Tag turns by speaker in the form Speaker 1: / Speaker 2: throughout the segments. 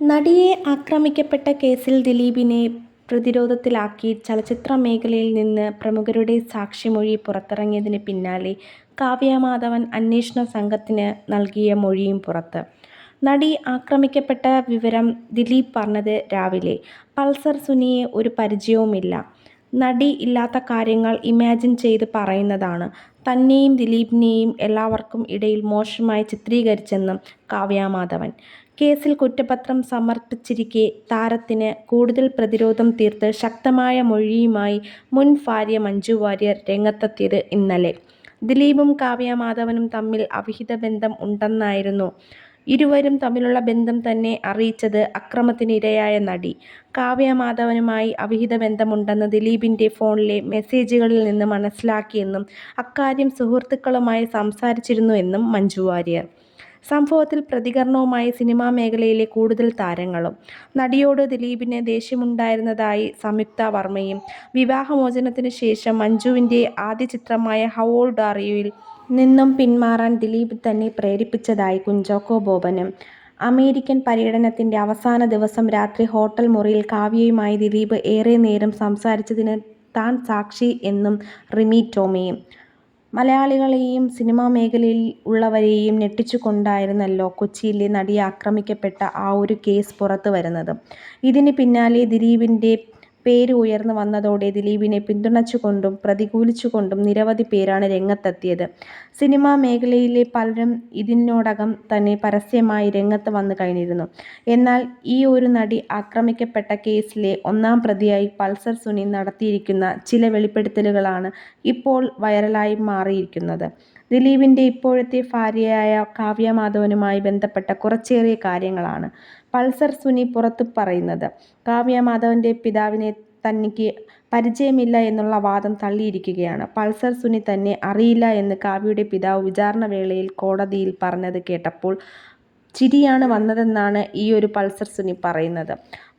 Speaker 1: നടിയെ ആക്രമിക്കപ്പെട്ട കേസിൽ ദിലീപിനെ പ്രതിരോധത്തിലാക്കി ചലച്ചിത്ര മേഖലയിൽ നിന്ന് പ്രമുഖരുടെ സാക്ഷിമൊഴി പുറത്തിറങ്ങിയതിന് പിന്നാലെ കാവ്യ മാധവൻ അന്വേഷണ സംഘത്തിന് നൽകിയ മൊഴിയും പുറത്ത്. നടി ആക്രമിക്കപ്പെട്ട വിവരം ദിലീപ് പറഞ്ഞത് രാവിലെ. പൾസർ സുനിയെ ഒരു പരിചയവുമില്ല. നടി ഇല്ലാത്ത കാര്യങ്ങൾ ഇമാജിൻ ചെയ്ത് പറയുന്നതാണ്. തന്നെയും ദിലീപിനെയും എല്ലാവർക്കും ഇടയിൽ മോശമായി ചിത്രീകരിച്ചെന്നും കാവ്യ മാധവൻ. കേസിൽ കുറ്റപത്രം സമർപ്പിച്ചിരിക്കെ താരത്തിന് കൂടുതൽ പ്രതിരോധം തീർത്ത് ശക്തമായ മൊഴിയുമായി മുൻ ഭാര്യ മഞ്ജു വാര്യർ രംഗത്തെത്തിയത് ഇന്നലെ. ദിലീപും കാവ്യ മാധവനും തമ്മിൽ അവിഹിത ബന്ധം ഉണ്ടെന്നായിരുന്നു ഇരുവരും തമ്മിലുള്ള ബന്ധം തന്നെ അറിയിച്ചത് അക്രമത്തിനിരയായ നടി. കാവ്യ മാധവനുമായി അവിഹിത ബന്ധമുണ്ടെന്ന് ദിലീപിന്റെ ഫോണിലെ മെസ്സേജുകളിൽ നിന്ന് മനസ്സിലാക്കിയെന്നും അക്കാര്യം സുഹൃത്തുക്കളുമായി സംസാരിച്ചിരുന്നുവെന്നും മഞ്ജു വാര്യർ. സംഭവത്തിൽ പ്രതികരണവുമായി സിനിമാ മേഖലയിലെ കൂടുതൽ താരങ്ങളും. നടിയോട് ദിലീപിന് ദേഷ്യമുണ്ടായിരുന്നതായി സംയുക്ത വർമ്മയും. വിവാഹമോചനത്തിന് ശേഷം മഞ്ജുവിന്റെ ആദ്യ ചിത്രമായ ഹൗ ഓൾഡ് ആർ യുവിൽ നിന്നും പിന്മാറാൻ ദിലീപ് തന്നെ പ്രേരിപ്പിച്ചതായി കുഞ്ചോക്കോ ബോബനും. അമേരിക്കൻ പര്യടനത്തിന്റെ അവസാന ദിവസം രാത്രി ഹോട്ടൽ മുറിയിൽ കാവ്യയുമായി ദിലീപ് ഏറെ നേരം സംസാരിച്ചതിന് താൻ സാക്ഷി എന്നും റിമി ടോമിയും. മലയാളികളെയും സിനിമാ മേഖലയിൽ ഉള്ളവരെയും ഞെട്ടിച്ചുകൊണ്ടായിരുന്നല്ലോ കൊച്ചിയിലെ നടി ആക്രമിക്കപ്പെട്ട ആ ഒരു കേസ് പുറത്ത് വരുന്നത്. ഇതിന് പിന്നാലെ ദിലീപിന്റെ പേര് ഉയർന്നു വന്നതോടെ ദിലീപിനെ പിന്തുണച്ചുകൊണ്ടും പ്രതികൂലിച്ചുകൊണ്ടും നിരവധി പേരാണ് രംഗത്തെത്തിയത്. സിനിമാ മേഖലയിലെ പലരും ഇതിനോടകം തന്നെ പരസ്യമായി രംഗത്ത് വന്നു കഴിഞ്ഞിരുന്നു. എന്നാൽ ഈ ഒരു നടി ആക്രമിക്കപ്പെട്ട കേസിലെ ഒന്നാം പ്രതിയായി പൾസർ സുനി നടത്തിയിരിക്കുന്ന ചില വെളിപ്പെടുത്തലുകളാണ് ഇപ്പോൾ വൈറലായി മാറിയിരിക്കുന്നത്. ദിലീപിന്റെ ഇപ്പോഴത്തെ ഭാര്യയായ കാവ്യ മാധവനുമായി ബന്ധപ്പെട്ട കുറച്ചേറെ കാര്യങ്ങളാണ് പൾസർ സുനി പുറത്തു പറയുന്നത്. കാവ്യ മാധവന്റെ പിതാവിനെ തനിക്ക് പരിചയമില്ല എന്നുള്ള വാദം തള്ളിയിരിക്കുകയാണ്. പൾസർ സുനി തന്നെ അറിയില്ല എന്ന് കാവ്യയുടെ പിതാവ് വിചാരണ വേളയിൽ കോടതിയിൽ പറഞ്ഞത് കേട്ടപ്പോൾ ചിരിയാണ് വന്നതെന്നാണ് ഈ ഒരു പൾസർ സുനി പറയുന്നത്.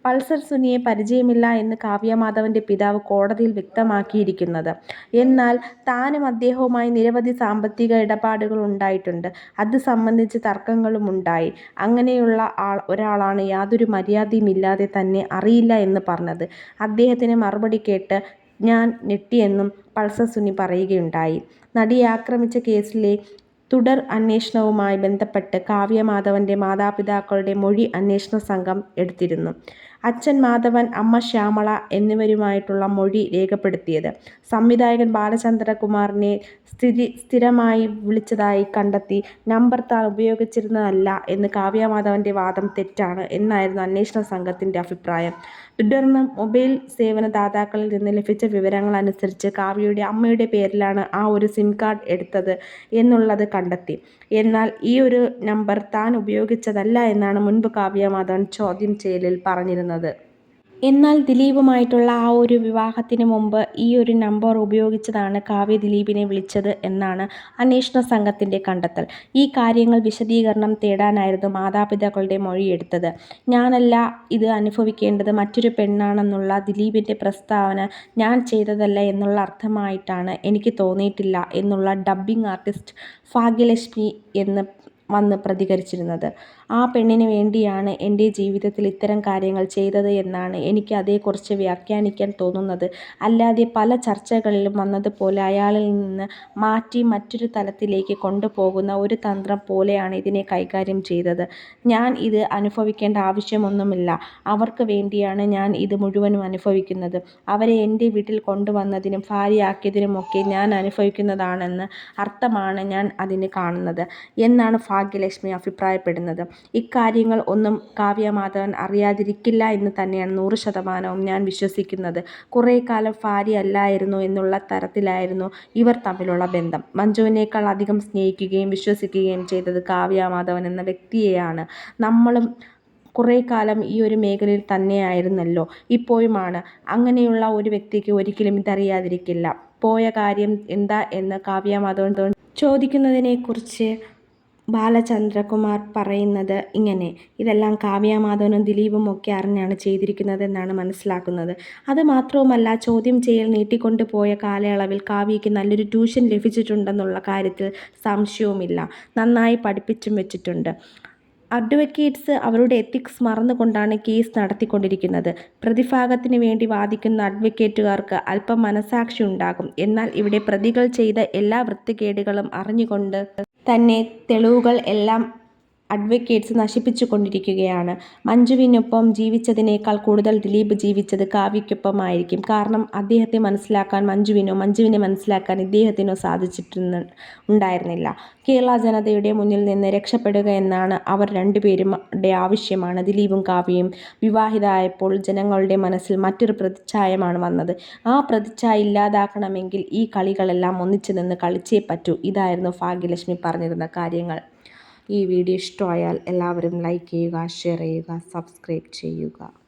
Speaker 1: പൾസർ സുനിയെ പരിചയമില്ല എന്ന് കാവ്യമാധവന്റെ പിതാവ് കോടതിയിൽ വ്യക്തമാക്കിയിരിക്കുന്നത്. എന്നാൽ താനും അദ്ദേഹവുമായി നിരവധി സാമ്പത്തിക ഇടപാടുകൾ ഉണ്ടായിട്ടുണ്ട്. അത് സംബന്ധിച്ച് തർക്കങ്ങളും ഉണ്ടായി അങ്ങനെയുള്ള ആൾ ഒരാളാണ് യാതൊരു മര്യാദയും ഇല്ലാതെ തന്നെ അറിയില്ല എന്ന് പറഞ്ഞത്. അദ്ദേഹത്തിന് മറുപടി കേട്ട് ഞാൻ ഞെട്ടിയെന്നും പൾസർ സുനി പറയുകയുണ്ടായി. നടിയെ ആക്രമിച്ച കേസിലെ തുടർ അന്വേഷണവുമായി ബന്ധപ്പെട്ട് കാവ്യമാധവന്റെ മാതാപിതാക്കളുടെ മൊഴി അന്വേഷണ സംഘം എടുത്തിരുന്നു. അച്ഛൻ മാധവൻ, അമ്മ ശ്യാമള എന്നിവരുമായിട്ടുള്ള മൊഴി രേഖപ്പെടുത്തിയത്. സംവിധായകൻ ബാലചന്ദ്രകുമാറിനെ സ്ഥിരമായി വിളിച്ചതായി കണ്ടെത്തി നമ്പർ താൻ ഉപയോഗിച്ചിരുന്നതല്ല എന്ന് കാവ്യ മാധവന്റെ വാദം തെറ്റാണ് എന്നായിരുന്നു അന്വേഷണ സംഘത്തിന്റെ അഭിപ്രായം. തുടർന്ന് മൊബൈൽ സേവന ദാതാക്കളിൽ നിന്ന് ലഭിച്ച വിവരങ്ങൾ അനുസരിച്ച് കാവ്യയുടെ അമ്മയുടെ പേരിലാണ് ആ ഒരു സിം കാർഡ് എടുത്തത് എന്നുള്ളത് കണ്ടെത്തി. എന്നാൽ ഈ ഒരു നമ്പർ താൻ ഉപയോഗിച്ചതല്ല എന്നാണ് മുൻപ് കാവ്യമാധവൻ ചോദ്യം ചെയ്യലിൽ പറഞ്ഞിരുന്നത്. എന്നാൽ ദിലീപുമായിട്ടുള്ള ആ ഒരു വിവാഹത്തിന് മുമ്പ് ഈ ഒരു നമ്പർ ഉപയോഗിച്ചതാണ് കാവ്യ ദിലീപിനെ വിളിച്ചത് എന്നാണ് അന്വേഷണ സംഘത്തിന്റെ കണ്ടെത്തൽ. ഈ കാര്യങ്ങൾ വിശദീകരണം തേടാനായിരുന്നു മാതാപിതാക്കളുടെ മൊഴിയെടുത്തത് ഞാനല്ല ഇത് അനുഭവിക്കേണ്ടത് മറ്റൊരു പെണ്ണാണെന്നുള്ള ദിലീപിന്റെ പ്രസ്താവന ഞാൻ ചെയ്തതല്ല എന്നുള്ള അർത്ഥമായിട്ടാണ് എനിക്ക് തോന്നിയിട്ടില്ല എന്നുള്ള ഡബ്ബിംഗ് ആർട്ടിസ്റ്റ് ഭാഗ്യലക്ഷ്മി എന്ന് വന്ന് പ്രതികരിച്ചിരുന്നത്. ആ പെണ്ണിന് വേണ്ടിയാണ് എന്റെ ജീവിതത്തിൽ ഇത്തരം കാര്യങ്ങൾ ചെയ്തത് എന്നാണ് എനിക്ക് അതേക്കുറിച്ച് വ്യാഖ്യാനിക്കാൻ തോന്നുന്നത്. അല്ലാതെ പല ചർച്ചകളിലും വന്നതുപോലെ അയാളിൽ നിന്ന് മാറ്റി മറ്റൊരു തലത്തിലേക്ക് കൊണ്ടുപോകുന്ന ഒരു തന്ത്രം പോലെയാണ് ഇതിനെ കൈകാര്യം ചെയ്തത്. ഞാൻ ഇത് അനുഭവിക്കേണ്ട ആവശ്യമൊന്നുമില്ല. അവർക്ക് വേണ്ടിയാണ് ഞാൻ ഇത് മുഴുവനും അനുഭവിക്കുന്നത്. അവരെ എന്റെ വീട്ടിൽ കൊണ്ടുവന്നതിനും ഭാര്യയാക്കിയതിനുമൊക്കെ ഞാൻ അനുഭവിക്കുന്നതാണെന്ന് അർത്ഥമാണ് ഞാൻ അതിന് കാണുന്നത് എന്നാണ് ഭാഗ്യലക്ഷ്മി അഭിപ്രായപ്പെടുന്നത്. ഇക്കാര്യങ്ങൾ ഒന്നും കാവ്യമാധവൻ അറിയാതിരിക്കില്ല എന്ന് തന്നെയാണ് നൂറ് ശതമാനവും ഞാൻ വിശ്വസിക്കുന്നത്. കുറേ കാലം ഭാര്യ അല്ലായിരുന്നു എന്നുള്ള തരത്തിലായിരുന്നു ഇവർ തമ്മിലുള്ള ബന്ധം. മഞ്ജുവിനേക്കാൾ അധികം സ്നേഹിക്കുകയും വിശ്വസിക്കുകയും ചെയ്തത് കാവ്യമാധവൻ എന്ന വ്യക്തിയെയാണ്. നമ്മളും കാലം ഈ ഒരു മേഖലയിൽ തന്നെയായിരുന്നല്ലോ ഇപ്പോഴുമാണ്. അങ്ങനെയുള്ള ഒരു വ്യക്തിക്ക് ഒരിക്കലും ഇതറിയാതിരിക്കില്ല. പോയ കാര്യം എന്താ എന്ന് കാവ്യ മാധവൻ ചോദിക്കുന്നതിനെക്കുറിച്ച് ബാലചന്ദ്രകുമാർ പറയുന്നത് ഇങ്ങനെ. ഇതെല്ലാം കാവ്യാമാധവനും ദിലീപും ഒക്കെ അറിഞ്ഞാണ് ചെയ്തിരിക്കുന്നതെന്നാണ് മനസ്സിലാക്കുന്നത്. അത് മാത്രവുമല്ല ചോദ്യം ചെയ്യൽ നീട്ടിക്കൊണ്ട് പോയ കാലയളവിൽ കാവ്യയ്ക്ക് നല്ലൊരു ട്യൂഷൻ ലഭിച്ചിട്ടുണ്ടെന്നുള്ള കാര്യത്തിൽ സംശയവുമില്ല. നന്നായി പഠിപ്പിച്ചും വെച്ചിട്ടുണ്ട്. അഡ്വക്കേറ്റ്സ് അവരുടെ എത്തിക്സ് മറന്നുകൊണ്ടാണ് കേസ് നടത്തിക്കൊണ്ടിരിക്കുന്നത്. പ്രതിഭാഗത്തിന് വേണ്ടി വാദിക്കുന്ന അഡ്വക്കേറ്റുകാർക്ക് അല്പം മനസാക്ഷി ഉണ്ടാകും. എന്നാൽ ഇവിടെ പ്രതികൾ ചെയ്ത എല്ലാ വൃത്തികേടുകളും അറിഞ്ഞുകൊണ്ട് തന്നെ തെളിവുകൾ എല്ലാം അഡ്വക്കേറ്റ്സ് നശിപ്പിച്ചുകൊണ്ടിരിക്കുകയാണ്. മഞ്ജുവിനൊപ്പം ജീവിച്ചതിനേക്കാൾ കൂടുതൽ ദിലീപ് ജീവിച്ചത് കാവ്യയ്ക്കൊപ്പമായിരിക്കും. കാരണം അദ്ദേഹത്തെ മനസ്സിലാക്കാൻ മഞ്ജുവിനോ മഞ്ജുവിനെ മനസ്സിലാക്കാൻ ഇദ്ദേഹത്തിനോ സാധിച്ചിട്ടുണ്ടായിരുന്നില്ല. കേരള ജനതയുടെ മുന്നിൽ നിന്ന് രക്ഷപ്പെടുക എന്നാണ് അവർ രണ്ടുപേരുടെ ആവശ്യമാണ്. ദിലീപും കാവ്യയും വിവാഹിതരായപ്പോൾ ജനങ്ങളുടെ മനസ്സിൽ മറ്റൊരു പ്രതിച്ഛായമാണ് വന്നത്. ആ പ്രതിച്ഛായ ഇല്ലാതാക്കണമെങ്കിൽ ഈ കളികളെല്ലാം ഒന്നിച്ചു നിന്ന് കളിച്ചേ പറ്റൂ. ഇതായിരുന്നു ഭാഗ്യലക്ഷ്മി പറഞ്ഞിരുന്ന കാര്യങ്ങൾ. ഈ വീഡിയോ ഇഷ്ടമായാൽ എല്ലാവരും ലൈക്ക് ചെയ്യുക, ഷെയർ ചെയ്യുക, സബ്സ്ക്രൈബ് ചെയ്യുക.